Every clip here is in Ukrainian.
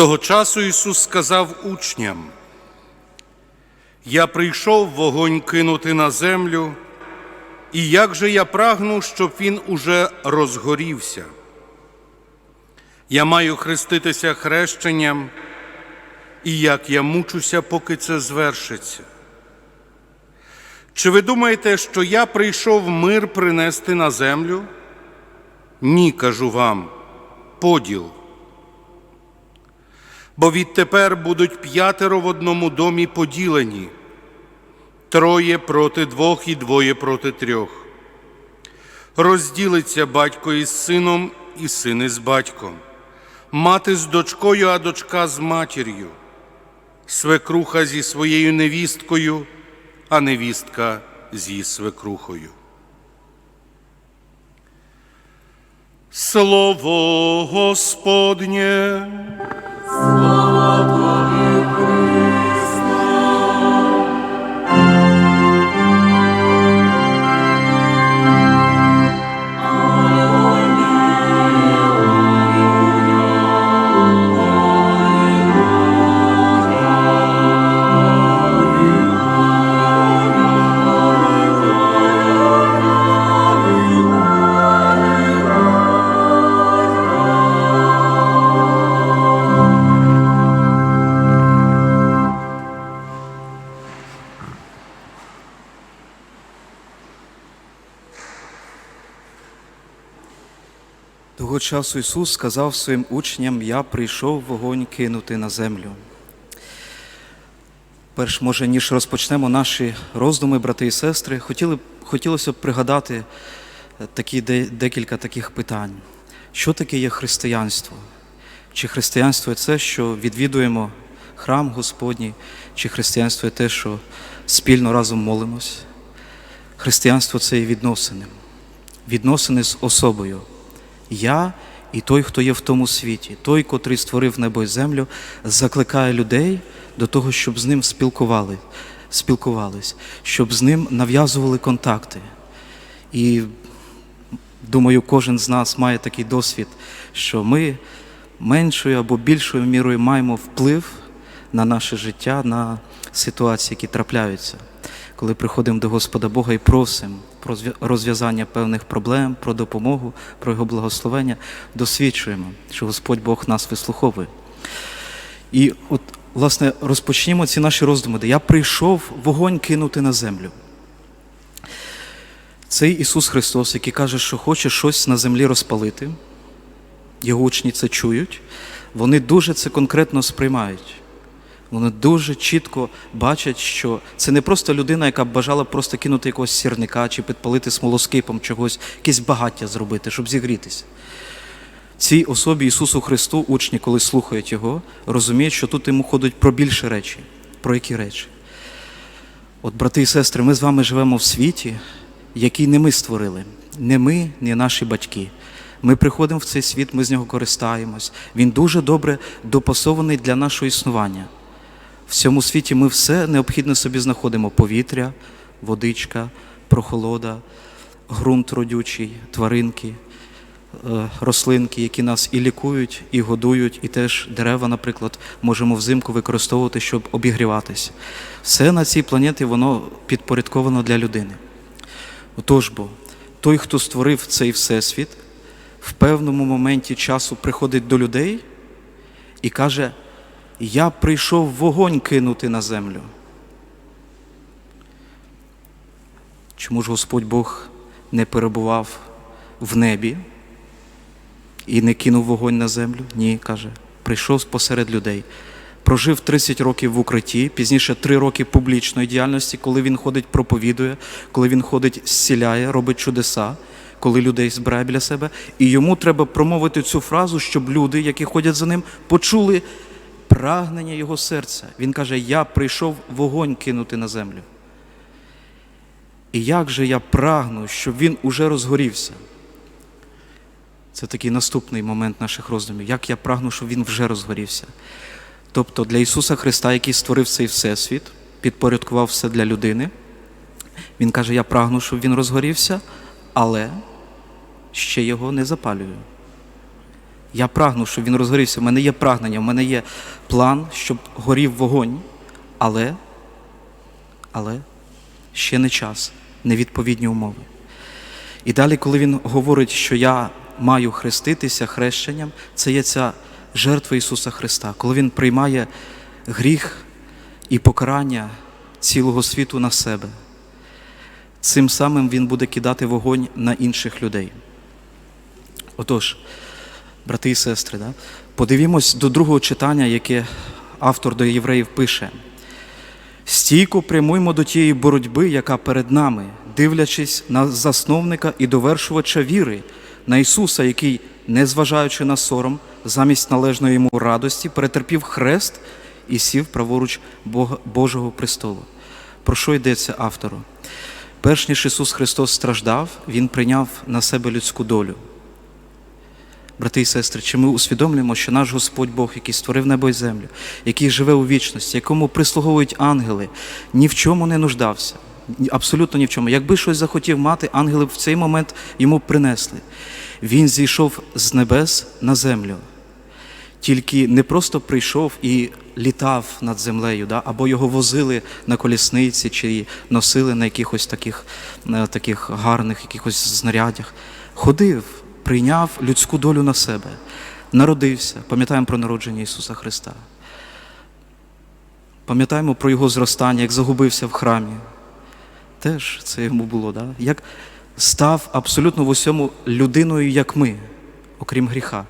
Того часу Ісус сказав учням, Я прийшов вогонь кинути на землю, і як же я прагну, щоб він уже розгорівся. Я маю хреститися хрещенням, і як я мучуся, поки це звершиться. Чи ви думаєте, що я прийшов мир принести на землю? Ні, кажу вам, поділ. Бо відтепер будуть п'ятеро в одному домі поділені, троє проти двох і двоє проти трьох. Розділиться батько із сином, і син із батьком, мати з дочкою, а дочка з матір'ю, свекруха зі своєю невісткою, а невістка зі свекрухою. Слово Господнє. Come upon you, Christ. Часу Ісус сказав своїм учням: Я прийшов вогонь кинути на землю. Перш, може, ніж розпочнемо наші роздуми, брати і сестри, хотіли, хотілося б пригадати е, такі, де- декілька таких питань. Що таке є християнство? Чи християнство це, що відвідуємо храм Господній, чи християнство є те, що спільно разом молимось? Християнство це є відносини, відносини з особою. Я і той, хто є в тому світі, той, котрий створив небо і землю, закликає людей до того, щоб з ним спілкували, спілкувались, щоб з ним нав'язували контакти. І думаю, кожен з нас має такий досвід, що ми меншою або більшою мірою маємо вплив на наше життя, на ситуації, які трапляються. Коли приходимо до Господа Бога і просимо про розв'язання певних проблем, про допомогу, про Його благословення, досвідчуємо, що Господь Бог нас вислуховує. І от, власне, розпочнімо ці наші роздуми, де я прийшов вогонь кинути на землю. Цей Ісус Христос, який каже, що хоче щось на землі розпалити, його учні це чують, вони дуже це конкретно сприймають. Вони дуже чітко бачать, що це не просто людина, яка б бажала просто кинути якогось сірника чи підпалити смолоскипом чогось, якесь багаття зробити, щоб зігрітися. Цій особі Ісусу Христу учні, коли слухають Його, розуміють, що тут йому ходить про більше речі. Про які речі? От, брати і сестри, ми з вами живемо в світі, який не ми створили, не ми, не наші батьки. Ми приходимо в цей світ, ми з нього користаємось. Він дуже добре допасований для нашого існування. В цьому світі ми все необхідне собі знаходимо: повітря, водичка, прохолода, ґрунт родючий, тваринки, е, рослинки, які нас і лікують, і годують, і теж дерева, наприклад, можемо взимку використовувати, щоб обігріватися. Все на цій планеті воно підпорядковано для людини. Отож бо, той, хто створив цей всесвіт, в певному моменті часу приходить до людей і каже: Я прийшов вогонь кинути на землю. Чому ж Господь Бог не перебував в небі і не кинув вогонь на землю? Ні, каже, прийшов посеред людей. Прожив 30 років в укритті, пізніше 3 роки публічної діяльності, коли він ходить, проповідує, коли він ходить, зціляє, робить чудеса, коли людей збирає біля себе. І йому треба промовити цю фразу, щоб люди, які ходять за ним, почули прагнення його серця. Він каже: Я прийшов вогонь кинути на землю. І як же я прагну, щоб він уже розгорівся. Це такий наступний момент наших роздумів. Як я прагну, щоб він вже розгорівся. Тобто для Ісуса Христа, який створив цей всесвіт, підпорядкував все для людини, Він каже: Я прагну, щоб він розгорівся, але ще його не запалюю. Я прагну, щоб він розгорівся. У мене є прагнення, в мене є план, щоб горів вогонь, але, але ще не час, невідповідні умови. І далі, коли він говорить, що я маю хреститися хрещенням, це є ця жертва Ісуса Христа, коли Він приймає гріх і покарання цілого світу на себе. Цим самим Він буде кидати вогонь на інших людей. Отож, брати і сестри, да? подивімось до другого читання, яке автор до євреїв пише. Стійко прямуймо до тієї боротьби, яка перед нами, дивлячись на засновника і довершувача віри, на Ісуса, який, незважаючи на сором, замість належної йому радості, перетерпів хрест і сів праворуч Божого престолу. Про що йдеться автору? Перш ніж Ісус Христос страждав, Він прийняв на себе людську долю. Брати і сестри, чи ми усвідомлюємо, що наш Господь Бог, який створив небо і землю, який живе у вічності, якому прислуговують ангели, ні в чому не нуждався, абсолютно ні в чому. Якби щось захотів мати, ангели в цей момент йому принесли. Він зійшов з небес на землю. Тільки не просто прийшов і літав над землею, да? або його возили на колісниці, чи носили на якихось таких, таких гарних якихось знарядях. Ходив, прийняв людську долю на себе, народився. Пам'ятаємо про народження Ісуса Христа. Пам'ятаємо про Його зростання, як загубився в храмі. Теж це йому було, да? як став абсолютно в усьому людиною, як ми, окрім гріха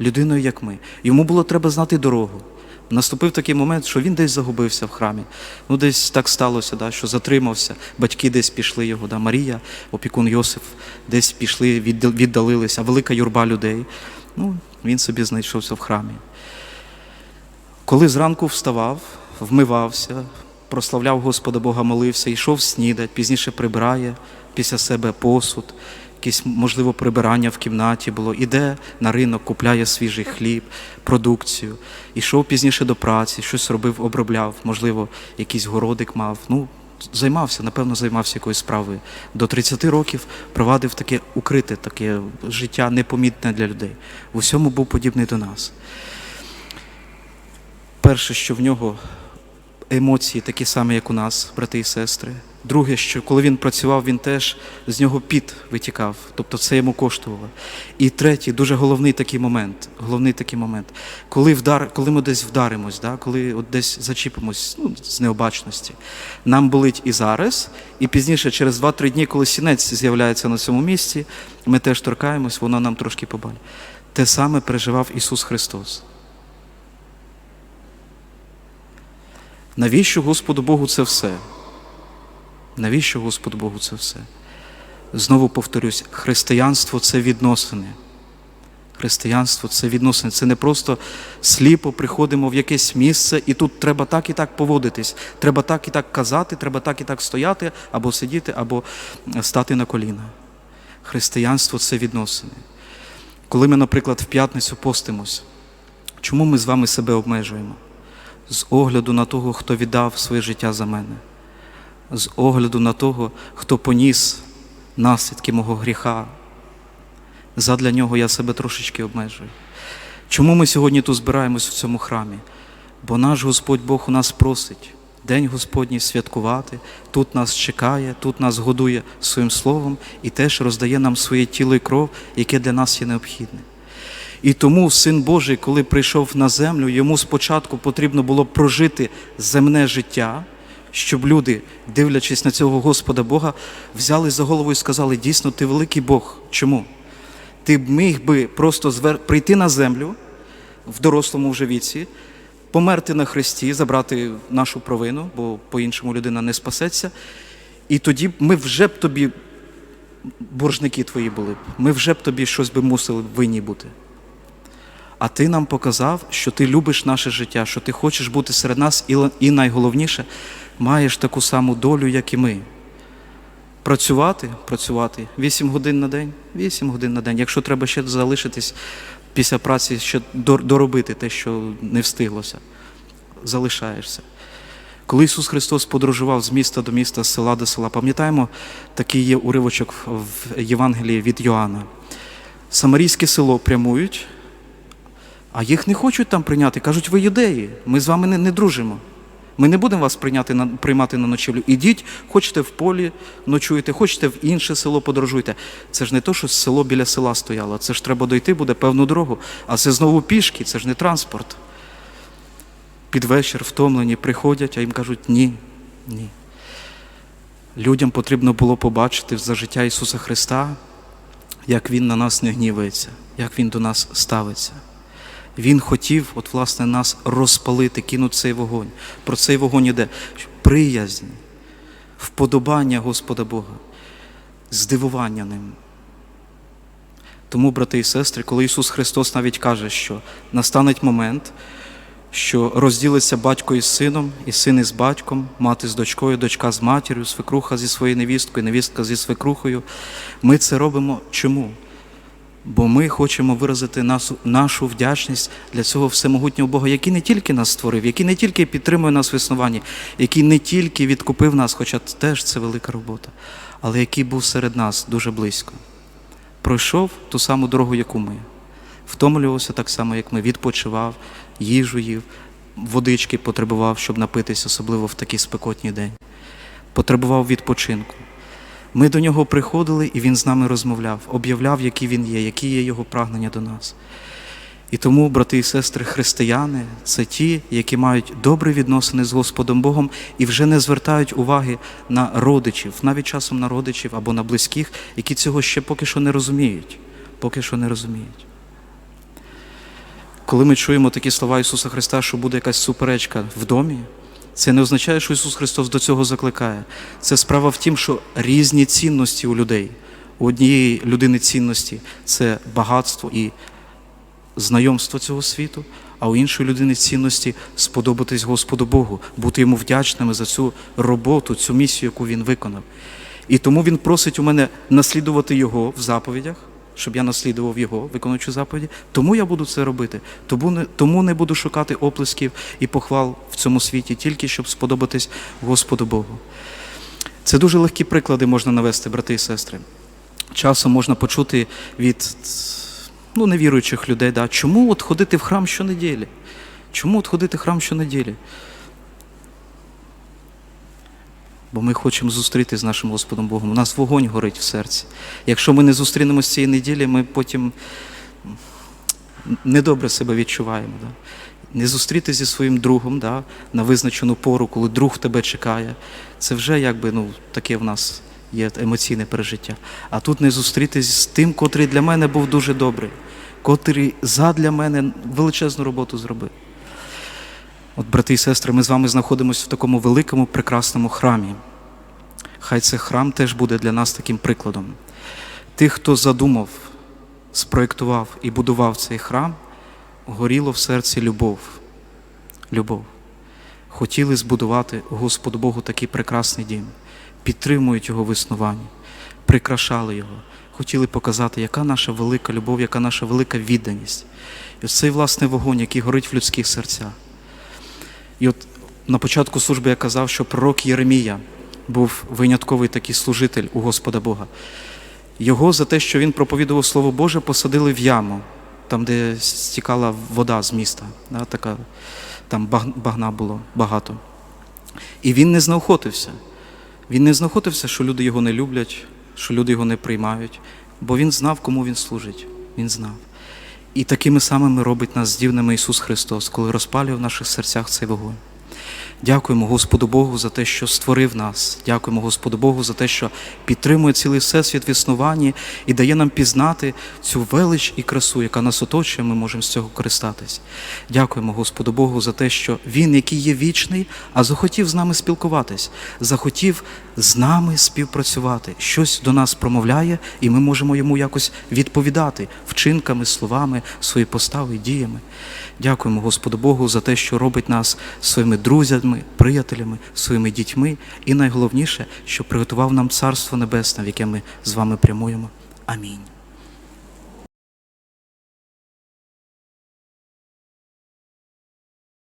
людиною, як ми. Йому було треба знати дорогу. Наступив такий момент, що він десь загубився в храмі. Ну, десь так сталося, да, що затримався. Батьки десь пішли його. Да, Марія, опікун Йосиф, десь пішли, віддалилися, велика юрба людей. Ну, він собі знайшовся в храмі. Коли зранку вставав, вмивався, прославляв Господа Бога, молився, йшов снідать, пізніше прибирає після себе посуд, якесь, можливо, прибирання в кімнаті було, іде на ринок, купляє свіжий хліб, продукцію, ішов пізніше до праці, щось робив, обробляв, можливо, якийсь городик мав. Ну, займався, напевно, займався якоюсь справою. До 30 років провадив таке укрите, таке життя непомітне для людей. В усьому був подібний до нас. Перше, що в нього емоції такі самі, як у нас, брати і сестри. Друге, що коли він працював, він теж з нього піт витікав, тобто це йому коштувало. І третій, дуже головний такий момент, головний такий момент, коли, вдар, коли ми десь вдаримось, да, коли от десь зачіпимось ну, з необачності, нам болить і зараз, і пізніше, через 2-3 дні, коли сінець з'являється на цьому місці, ми теж торкаємось, воно нам трошки побаль. Те саме переживав Ісус Христос. Навіщо Господу Богу це все? Навіщо Господу Богу це все? Знову повторюсь, християнство це відносини. Християнство це відносини. Це не просто сліпо приходимо в якесь місце, і тут треба так і так поводитись. Треба так і так казати, треба так і так стояти, або сидіти, або стати на коліна. Християнство це відносини. Коли ми, наприклад, в п'ятницю постимось, чому ми з вами себе обмежуємо? з огляду на того, хто віддав своє життя за мене, з огляду на того, хто поніс наслідки мого гріха. Задля нього я себе трошечки обмежую. Чому ми сьогодні тут збираємось в цьому храмі? Бо наш Господь Бог у нас просить День Господній святкувати, тут нас чекає, тут нас годує своїм словом і теж роздає нам своє тіло і кров, яке для нас є необхідне. І тому Син Божий, коли прийшов на землю, йому спочатку потрібно було прожити земне життя, щоб люди, дивлячись на цього Господа Бога, взяли за голову і сказали: дійсно, ти великий Бог. Чому? Ти міг би просто звер... прийти на землю в дорослому вже віці, померти на хресті, забрати нашу провину, бо по-іншому людина не спасеться. І тоді ми вже б тобі, боржники твої були б, ми вже б тобі щось би мусили винні бути. А ти нам показав, що ти любиш наше життя, що ти хочеш бути серед нас, і, найголовніше, маєш таку саму долю, як і ми. Працювати, працювати 8 годин на день, 8 годин на день. Якщо треба ще залишитись після праці, ще доробити те, що не встиглося, залишаєшся. Коли Ісус Христос подорожував з міста до міста, з села до села, пам'ятаємо, такий є уривочок в Євангелії від Йоанна. Самарійське село прямують, а їх не хочуть там прийняти. Кажуть, ви юдеї, ми з вами не, не дружимо. Ми не будемо вас прийняти на, приймати на ночівлю. Ідіть, хочете в полі ночуєте, хочете в інше село подорожуйте. Це ж не то, що село біля села стояло. Це ж треба дойти буде певну дорогу. А це знову пішки, це ж не транспорт. Під вечір втомлені приходять, а їм кажуть ні, ні. Людям потрібно було побачити за життя Ісуса Христа, як Він на нас не гнівається, як Він до нас ставиться. Він хотів, от, власне, нас розпалити, кинути цей вогонь. Про цей вогонь іде приязнь, вподобання Господа Бога, здивування ним. Тому, брати і сестри, коли Ісус Христос навіть каже, що настане момент, що розділиться батько із сином, і син із батьком, мати з дочкою, дочка з матір'ю, свекруха зі своєю невісткою, невістка зі свекрухою. Ми це робимо чому? Бо ми хочемо виразити нашу, вдячність для цього всемогутнього Бога, який не тільки нас створив, який не тільки підтримує нас в існуванні, який не тільки відкупив нас, хоча теж це велика робота, але який був серед нас дуже близько. Пройшов ту саму дорогу, яку ми. Втомлювався так само, як ми, відпочивав, їжу їв, водички потребував, щоб напитись, особливо в такий спекотній день. Потребував відпочинку. Ми до нього приходили, і він з нами розмовляв, об'являв, який він є, які є його прагнення до нас. І тому, брати і сестри, християни це ті, які мають добрі відносини з Господом Богом і вже не звертають уваги на родичів, навіть часом на родичів або на близьких, які цього ще поки що не розуміють. Поки що не розуміють. Коли ми чуємо такі слова Ісуса Христа, що буде якась суперечка в домі, це не означає, що Ісус Христос до цього закликає. Це справа в тім, що різні цінності у людей. У однієї людини цінності це багатство і знайомство цього світу, а у іншої людини цінності сподобатись Господу Богу, бути йому вдячними за цю роботу, цю місію, яку він виконав. І тому він просить у мене наслідувати його в заповідях, щоб я наслідував його, виконуючи заповіді. Тому я буду це робити. Тому не, тому не буду шукати оплесків і похвал в цьому світі, тільки щоб сподобатись Господу Богу. Це дуже легкі приклади можна навести, брати і сестри. Часом можна почути від ну, невіруючих людей, да, чому от ходити в храм щонеділі? Чому от ходити в храм щонеділі? Бо ми хочемо зустріти з нашим Господом Богом. У нас вогонь горить в серці. Якщо ми не зустрінемося цієї неділі, ми потім недобре себе відчуваємо. Да? Не зустріти зі своїм другом да, на визначену пору, коли друг тебе чекає. Це вже якби ну, таке в нас є емоційне пережиття. А тут не зустрітись з тим, котрий для мене був дуже добрий, котрий задля мене величезну роботу зробив. От, брати і сестри, ми з вами знаходимося в такому великому прекрасному храмі. Хай цей храм теж буде для нас таким прикладом. Тих, хто задумав, спроєктував і будував цей храм, горіло в серці любов. Любов. Хотіли збудувати Господу Богу такий прекрасний дім, підтримують його в існуванні, прикрашали його, хотіли показати, яка наша велика любов, яка наша велика відданість. І ось цей власне вогонь, який горить в людських серцях. І от на початку служби я казав, що пророк Єремія був винятковий такий служитель у Господа Бога. Його за те, що він проповідував Слово Боже, посадили в яму, там, де стікала вода з міста. Да, така, там багна було багато. І він не знаохотився. Він не знаохотився, що люди його не люблять, що люди його не приймають, бо він знав, кому він служить. Він знав. І такими самими робить нас здібними Ісус Христос, коли розпалює в наших серцях цей вогонь. Дякуємо Господу Богу за те, що створив нас. Дякуємо Господу Богу за те, що підтримує цілий всесвіт в існуванні і дає нам пізнати цю велич і красу, яка нас оточує, ми можемо з цього користатись. Дякуємо Господу Богу за те, що Він, який є вічний, а захотів з нами спілкуватись, захотів з нами співпрацювати, щось до нас промовляє, і ми можемо йому якось відповідати вчинками, словами, своєю поставою, діями. Дякуємо Господу Богу за те, що робить нас своїми друзями, приятелями, своїми дітьми, і найголовніше, що приготував нам Царство Небесне, в яке ми з вами прямуємо. Амінь.